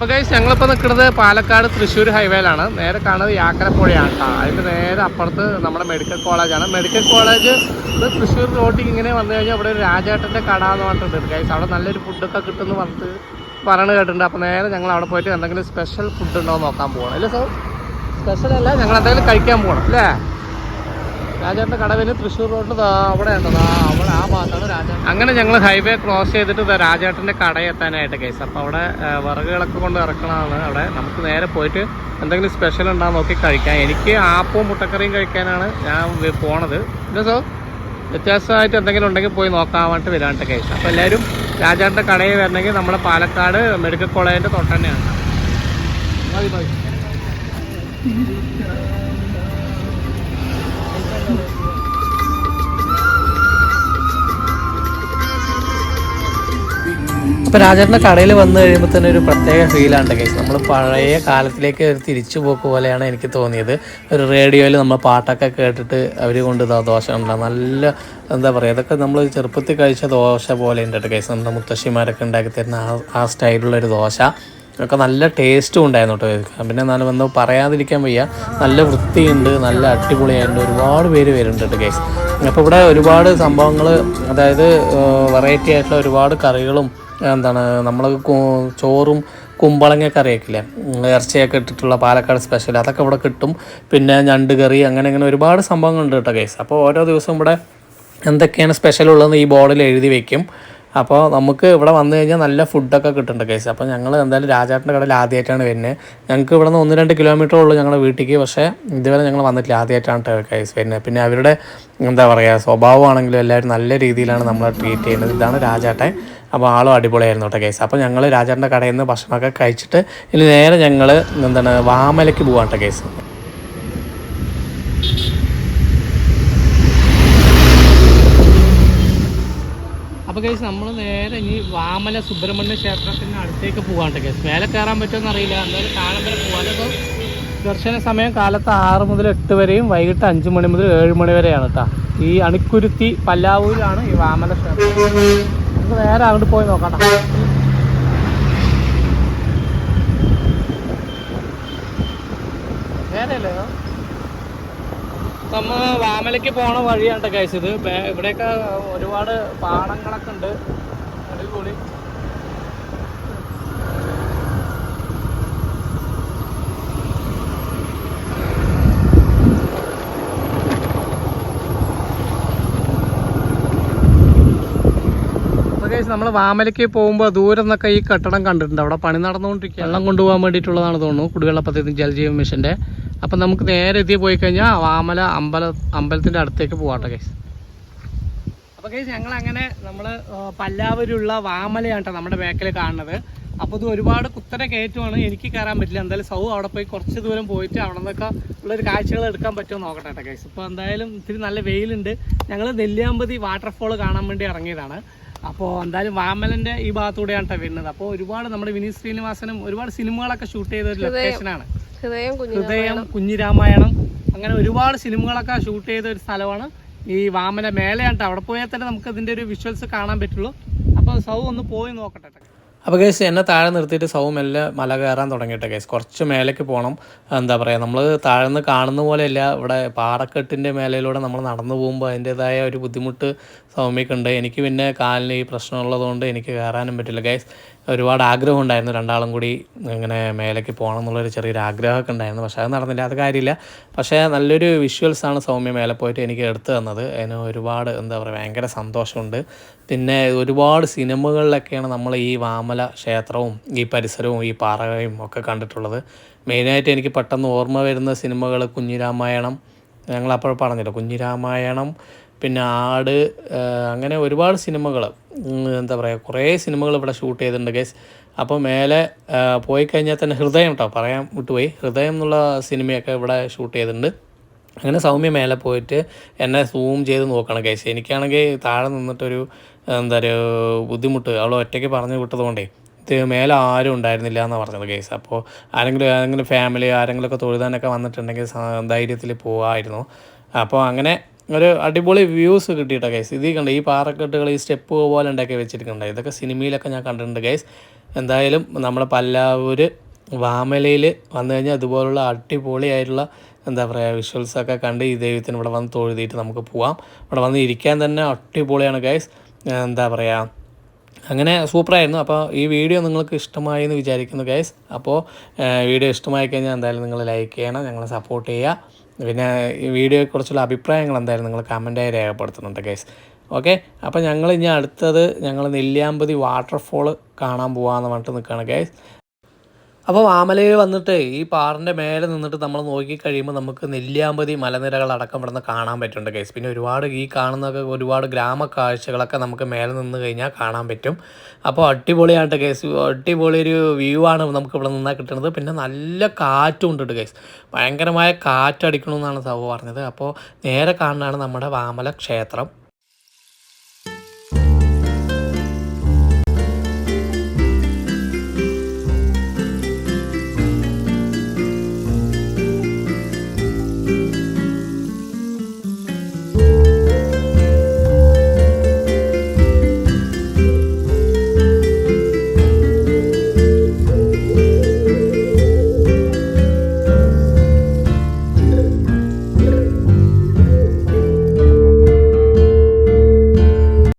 ഞങ്ങളിപ്പോൾ നിൽക്കുന്നത് പാലക്കാട് തൃശ്ശൂർ ഹൈവേയിലാണ്. നേരെ കാണുന്നത് യാക്കരപ്പുഴയാണ് അതിന്റെ നേരെ അപ്പുറത്ത് നമ്മുടെ മെഡിക്കൽ കോളേജാണ്. മെഡിക്കൽ കോളേജ് ഇത് തൃശ്ശൂർ റോഡിൽ ഇങ്ങനെ വന്നു കഴിഞ്ഞാൽ അവിടെ ഒരു രാജേട്ടന്റെ കട എന്ന് പറഞ്ഞിട്ടുണ്ട് കഴിച്ച് അവിടെ നല്ലൊരു ഫുഡൊക്കെ കിട്ടുമെന്ന് പറഞ്ഞിട്ട് പറഞ്ഞു കേട്ടിട്ടുണ്ട്. അപ്പോൾ നേരെ ഞങ്ങൾ അവിടെ പോയിട്ട് എന്തെങ്കിലും സ്പെഷ്യൽ ഫുഡ് ഉണ്ടോ നോക്കാൻ പോകണം അല്ലേ സാർ സ്പെഷ്യൽ അല്ല ഞങ്ങൾ എന്തെങ്കിലും കഴിക്കാൻ പോകണം അല്ലേ? രാജേട്ടന്റെ കടവിന് തൃശ്ശൂർ റോഡിൽ അവിടെയാണ് അവിടെ ആ ഭാഗത്താണ് രാജേട്ടൻ. അങ്ങനെ ഞങ്ങൾ ഹൈവേ ക്രോസ് ചെയ്തിട്ട് രാജാട്ടിന്റെ രാജേട്ടന്റെ കടയിൽ എത്താനായിട്ട് കേസ് അപ്പോൾ അവിടെ വിറകുകളൊക്കെ കൊണ്ട് ഇറക്കണതാണ് അവിടെ. നമുക്ക് നേരെ പോയിട്ട് എന്തെങ്കിലും സ്പെഷ്യൽ ഉണ്ടോ നോക്കി കഴിക്കാം. എനിക്ക് ആപ്പവും മുട്ടക്കറിയും കഴിക്കാനാണ് ഞാൻ പോണത്. ഇല്ല സോ വ്യത്യാസമായിട്ട് എന്തെങ്കിലും ഉണ്ടെങ്കിൽ പോയി നോക്കാൻ വേണ്ടി വരാണ്ട് കേസ് അപ്പോൾ എല്ലാവരും രാജാട്ടിന്റെ കടയിൽ വരണമെങ്കിൽ നമ്മുടെ പാലക്കാട് മെഡിക്കൽ കോളേജിന്റെ തൊട്ടന്നെയാണ്. മതി മതി. അപ്പോൾ രാജേട്ടന്റെ കടയിൽ വന്നു കഴിയുമ്പോൾ തന്നെ ഒരു പ്രത്യേക ഫീലാണ് കേസ് നമ്മൾ പഴയ കാലത്തിലേക്ക് ഒരു തിരിച്ചു പോക്ക് പോലെയാണ് എനിക്ക് തോന്നിയത്. ഒരു റേഡിയോയിൽ നമ്മൾ പാട്ടൊക്കെ കേട്ടിട്ട് അവർ കൊണ്ട് ദോശ ഉണ്ടാകും നല്ല എന്താ പറയുക ഇതൊക്കെ നമ്മൾ ചെറുപ്പത്തിൽ കഴിച്ച ദോശ പോലെ ഉണ്ട് കേസ് നമ്മുടെ മുത്തശ്ശിമാരൊക്കെ ഉണ്ടാക്കി തരുന്ന ആ ആ സ്റ്റൈലുള്ള ഒരു ദോശ. ഒക്കെ നല്ല ടേസ്റ്റും ഉണ്ടായിരുന്നു കേട്ടോ പിന്നെ നല്ല വന്ന് പറയാതിരിക്കാൻ വയ്യ. നല്ല വൃത്തിയുണ്ട് നല്ല അടിപൊളിയായിട്ടുണ്ട്. ഒരുപാട് പേര് വരുന്നുണ്ട് കേസ് അപ്പോൾ ഇവിടെ ഒരുപാട് സംഭവങ്ങൾ അതായത് വെറൈറ്റി ആയിട്ടുള്ള ഒരുപാട് കറികളും എന്താണ് നമ്മൾ ചോറും കുമ്പളങ്ങ കറിയൊക്കെ ഇറച്ചിയൊക്കെ ഇട്ടിട്ടുള്ള പാലക്കാട് സ്പെഷ്യൽ അതൊക്കെ ഇവിടെ കിട്ടും. പിന്നെ ഞണ്ട് കറി അങ്ങനെ അങ്ങനെ ഒരുപാട് സംഭവങ്ങളുണ്ട് കേട്ടോ കേസ് അപ്പോൾ ഓരോ ദിവസവും ഇവിടെ എന്തൊക്കെയാണ് സ്പെഷ്യൽ ഉള്ളതെന്ന് ഈ ബോർഡിൽ എഴുതി വെക്കും. അപ്പോൾ നമുക്ക് ഇവിടെ വന്നു കഴിഞ്ഞാൽ നല്ല ഫുഡൊക്കെ കിട്ടുന്നുണ്ട് കേസ് അപ്പോൾ ഞങ്ങൾ എന്തായാലും രാജാട്ടിന്റെ കടയിൽ ആദ്യമായിട്ടാണ് വരുന്നത് ഞങ്ങൾക്ക് ഇവിടെ നിന്ന് ഒന്ന് രണ്ട് കിലോമീറ്റർ ഉള്ളൂ ഞങ്ങളുടെ വീട്ടിലേക്ക് പക്ഷേ ഇതുവരെ ഞങ്ങൾ വന്നിട്ടില്ല. ആദ്യമായിട്ടാണ് കേസ് വരുന്നത് പിന്നെ അവരുടെ എന്താ പറയുക സ്വഭാവമാണെങ്കിലും എല്ലാവരും നല്ല രീതിയിലാണ് നമ്മളെ ട്രീറ്റ് ചെയ്യുന്നത്. ഇതാണ് രാജാട്ടൻ. അപ്പോൾ ആളും അടിപൊളിയായിരുന്നു കേട്ടോ കേസ് അപ്പോൾ ഞങ്ങൾ രാജാട്ടിന്റെ കടയിൽ നിന്ന് ഭക്ഷണമൊക്കെ കഴിച്ചിട്ട് ഇനി നേരെ ഞങ്ങൾ എന്താണ് വാമലയ്ക്ക് പോകാൻ കേട്ടോ കേസ് അപ്പോൾ കേസ് നമ്മൾ നേരെ ഇനി വാമല സുബ്രഹ്മണ്യ ക്ഷേത്രത്തിന് അടുത്തേക്ക് പോകാണ്ട് കേസ് മേലെ കയറാൻ പറ്റുമെന്ന് അറിയില്ല. എന്തായാലും താഴെ വരെ പോകാനപ്പോൾ ദർശന സമയം കാലത്ത് ആറ് മുതൽ എട്ട് വരെയും വൈകിട്ട് അഞ്ച് മണി മുതൽ ഏഴ് മണി വരെയാണ് കേട്ടോ ഈ അണിക്കുരുത്തി പല്ലാവൂരാണ് ഈ വാമല ക്ഷേത്രം. നമുക്ക് നേരെ അങ്ങോട്ട് പോയി നോക്കാം വാമലയ്ക്ക് പോണ വഴിയാണ് കേസ് ഇത്. ഇവിടെയൊക്കെ ഒരുപാട് പാടങ്ങളൊക്കെ ഉണ്ട്. അടിപൊളി. നമ്മൾ വാമലയ്ക്ക് പോകുമ്പോൾ ദൂരം നിന്നൊക്കെ ഈ കെട്ടിടം കണ്ടിട്ടുണ്ട്. അവിടെ പണി നടന്നുകൊണ്ടിരിക്കുക വെള്ളം കൊണ്ടുപോകാൻ വേണ്ടിയിട്ടുള്ളതാണ് തോന്നുന്നു. കുടിവെള്ള പദ്ധതി ജലജീവൻ മിഷന്റെ. അപ്പം നമുക്ക് നേരെ എത്തി പോയി കഴിഞ്ഞാൽ വാമല അമ്പല അമ്പലത്തിന്റെ അടുത്തേക്ക് പോകാട്ടെ കേസ് അപ്പോൾ കേസ് ഞങ്ങൾ അങ്ങനെ നമ്മൾ പല്ലാവരുള്ള വാമലയാണ് കേട്ടോ നമ്മുടെ ബാക്കിൽ കാണുന്നത്. അപ്പോൾ ഇത് ഒരുപാട് കുത്തനെ കയറ്റമാണ് എനിക്ക് കയറാൻ പറ്റില്ല. എന്തായാലും സൗ അവിടെ പോയി കുറച്ച് ദൂരം പോയിട്ട് അവിടെ നിന്നൊക്കെ ഉള്ളൊരു കാഴ്ചകൾ എടുക്കാൻ പറ്റുമോ നോക്കട്ടെ കേട്ടോ കേസ് ഇപ്പോൾ എന്തായാലും ഇത്തിരി നല്ല വെയിലുണ്ട്. ഞങ്ങൾ നെല്ലിയാമ്പതി വാട്ടർഫോൾ കാണാൻ വേണ്ടി ഇറങ്ങിയതാണ്. അപ്പോൾ എന്തായാലും വാമലന്റെ ഈ ഭാഗത്തൂടെയാണ് കേട്ടോ വരുന്നത്. അപ്പോൾ ഒരുപാട് നമ്മുടെ വിനീത് ശ്രീനിവാസനും ഒരുപാട് സിനിമകളൊക്കെ ഷൂട്ട് ചെയ്ത ഒരു ലൊക്കേഷനാണ് ഹൃദയം കുഞ്ഞു ഹൃദയം കുഞ്ഞിരാമായണം. അങ്ങനെ ഒരുപാട് സിനിമകളൊക്കെ ഷൂട്ട് ചെയ്ത ഒരു സ്ഥലമാണ്. ഈ വാമന മേലെയാണ് അവിടെ പോയാൽ തന്നെ നമുക്ക് ഇതിന്റെ ഒരു വിഷ്വൽസ് കാണാൻ പറ്റുള്ളൂ. അപ്പോൾ സൗ ഒന്ന് പോയി നോക്കട്ടെ ട്ടോ. അപ്പോൾ കേസ് എന്നെ താഴെ നിർത്തിയിട്ട് സൗ മെല്ലെ മല കയറാൻ തുടങ്ങിയിട്ട് കേസ് കുറച്ച് മേലേക്ക് പോകണം എന്താ പറയുക നമ്മൾ താഴ്ന്ന് കാണുന്ന പോലെയല്ല ഇവിടെ പാറക്കെട്ടിന്റെ മേലയിലൂടെ നമ്മൾ നടന്നു പോകുമ്പോൾ അതിന്റേതായ ഒരു ബുദ്ധിമുട്ട് സൗമ്യക്കുണ്ട്. എനിക്ക് പിന്നെ കാലിന് ഈ പ്രശ്നമുള്ളതുകൊണ്ട് എനിക്ക് കയറാനും പറ്റില്ല. ഗൈസ് ഒരുപാട് ആഗ്രഹം ഉണ്ടായിരുന്നു. രണ്ടാളും കൂടി ഇങ്ങനെ മേലേക്ക് പോകണം എന്നുള്ളൊരു ചെറിയൊരു ആഗ്രഹമൊക്കെ ഉണ്ടായിരുന്നു. പക്ഷേ അത് നടന്നില്ല. അത് കാര്യമില്ല. പക്ഷേ നല്ലൊരു വിഷ്വൽസാണ് സൗമ്യ മേലെ പോയിട്ട് എനിക്ക് എടുത്തു തന്നത്. അതിന് ഒരുപാട് എന്താ പറയുക ഭയങ്കര സന്തോഷമുണ്ട്. പിന്നെ ഒരുപാട് സിനിമകളിലൊക്കെയാണ് നമ്മൾ ഈ വാമല ക്ഷേത്രവും ഈ പരിസരവും ഈ പാറയും ഒക്കെ കണ്ടിട്ടുള്ളത്. മെയിനായിട്ട് എനിക്ക് പെട്ടെന്ന് ഓർമ്മ വരുന്ന സിനിമകൾ കുഞ്ഞിരാമായണം. ഞങ്ങൾ അപ്പോൾ പറഞ്ഞില്ല കുഞ്ഞിരാമായണം പിന്നെ ആട് അങ്ങനെ ഒരുപാട് സിനിമകൾ. എന്താ പറയുക കുറേ സിനിമകൾ ഇവിടെ ഷൂട്ട് ചെയ്തിട്ടുണ്ട് ഗൈസ് അപ്പോൾ മേലെ പോയി കഴിഞ്ഞാൽ തന്നെ ഹൃദയം കേട്ടോ പറയാൻ വിട്ടുപോയി. ഹൃദയം എന്നുള്ള സിനിമയൊക്കെ ഇവിടെ ഷൂട്ട് ചെയ്തിട്ടുണ്ട്. അങ്ങനെ സൗമ്യ മേലെ പോയിട്ട് എന്നെ സൂം ചെയ്ത് നോക്കണം ഗൈസ് എനിക്കാണെങ്കിൽ താഴെ നിന്നിട്ടൊരു എന്താ പറയുക ബുദ്ധിമുട്ട്. അവൾ ഒറ്റയ്ക്ക് പറഞ്ഞു വിട്ടതുകൊണ്ടേ മേലെ ആരും ഉണ്ടായിരുന്നില്ല എന്നാണ് പറഞ്ഞത് കേസ് അപ്പോൾ ആരെങ്കിലും ആരെങ്കിലും ഫാമിലി ആരെങ്കിലുമൊക്കെ തൊഴുതാനൊക്കെ വന്നിട്ടുണ്ടെങ്കിൽ ധൈര്യത്തിൽ പോകാമായിരുന്നു അപ്പോൾ അങ്ങനെ ഒരു അടിപൊളി വ്യൂസ് കിട്ടിയിട്ടോ ഗൈസ് ഇത് കണ്ട ഈ പാറക്കെട്ടുകൾ ഈ സ്റ്റെപ്പ് പോലെ ഉണ്ടാക്കി വെച്ചിരിക്കുന്നുണ്ട്. ഇതൊക്കെ സിനിമയിലൊക്കെ ഞാൻ കണ്ടിട്ടുണ്ട് ഗൈസ് എന്തായാലും നമ്മുടെ പല്ലാവൂർ വാമലയിൽ വന്നു കഴിഞ്ഞാൽ അതുപോലുള്ള അടിപൊളിയായിട്ടുള്ള എന്താ പറയുക വിഷ്വൽസൊക്കെ കണ്ട് ഈ ദൈവത്തിന് ഇവിടെ വന്ന് തൊഴുതിയിട്ട് നമുക്ക് പോവാം. ഇവിടെ വന്ന് ഇരിക്കാൻ തന്നെ അടിപൊളിയാണ് ഗൈസ് എന്താ പറയുക അങ്ങനെ സൂപ്പറായിരുന്നു. അപ്പോൾ ഈ വീഡിയോ നിങ്ങൾക്ക് ഇഷ്ടമായി എന്ന് വിചാരിക്കുന്നു ഗൈസ് അപ്പോൾ വീഡിയോ ഇഷ്ടമായി കഴിഞ്ഞാൽ എന്തായാലും നിങ്ങൾ ലൈക്ക് ചെയ്യണം ഞങ്ങളെ സപ്പോർട്ട് ചെയ്യുക. പിന്നെ ഈ വീഡിയോയെക്കുറിച്ചുള്ള അഭിപ്രായങ്ങൾ എന്തായാലും നിങ്ങൾ കമന്റായി രേഖപ്പെടുത്തുന്നുണ്ട് ഗൈസ് ഓക്കെ അപ്പോൾ ഞങ്ങൾ ഇനി അടുത്തത് ഞങ്ങൾ നെല്ലിയാമ്പതി വാട്ടർഫോൾ കാണാൻ പോകാമെന്ന് പറഞ്ഞിട്ട് നിൽക്കുകയാണ് ഗൈസ് അപ്പോൾ വാമലയിൽ വന്നിട്ട് ഈ പാറിന്റെ മേലെ നിന്നിട്ട് നമ്മൾ നോക്കിക്കഴിയുമ്പോൾ നമുക്ക് നെല്ലിയാമ്പതി മലനിരകൾ അടക്കം ഇവിടെ നിന്ന് കാണാൻ പറ്റുന്നുണ്ട് കേസ് പിന്നെ ഒരുപാട് ഈ കാണുന്നൊക്കെ ഒരുപാട് ഗ്രാമ കാഴ്ചകളൊക്കെ നമുക്ക് മേലെ നിന്ന് കഴിഞ്ഞാൽ കാണാൻ പറ്റും. അപ്പോൾ അടിപൊളിയായിട്ട് കേസ് അടിപൊളി ഒരു വ്യൂ ആണ് നമുക്ക് ഇവിടെ നിന്നാൽ കിട്ടുന്നത്. പിന്നെ നല്ല കാറ്റും ഉണ്ട് കേസ് ഭയങ്കരമായ കാറ്റടിക്കണമെന്നാണ് സഭ പറഞ്ഞത്. അപ്പോൾ നേരെ കാണുന്നതാണ് നമ്മുടെ വാമല ക്ഷേത്രം.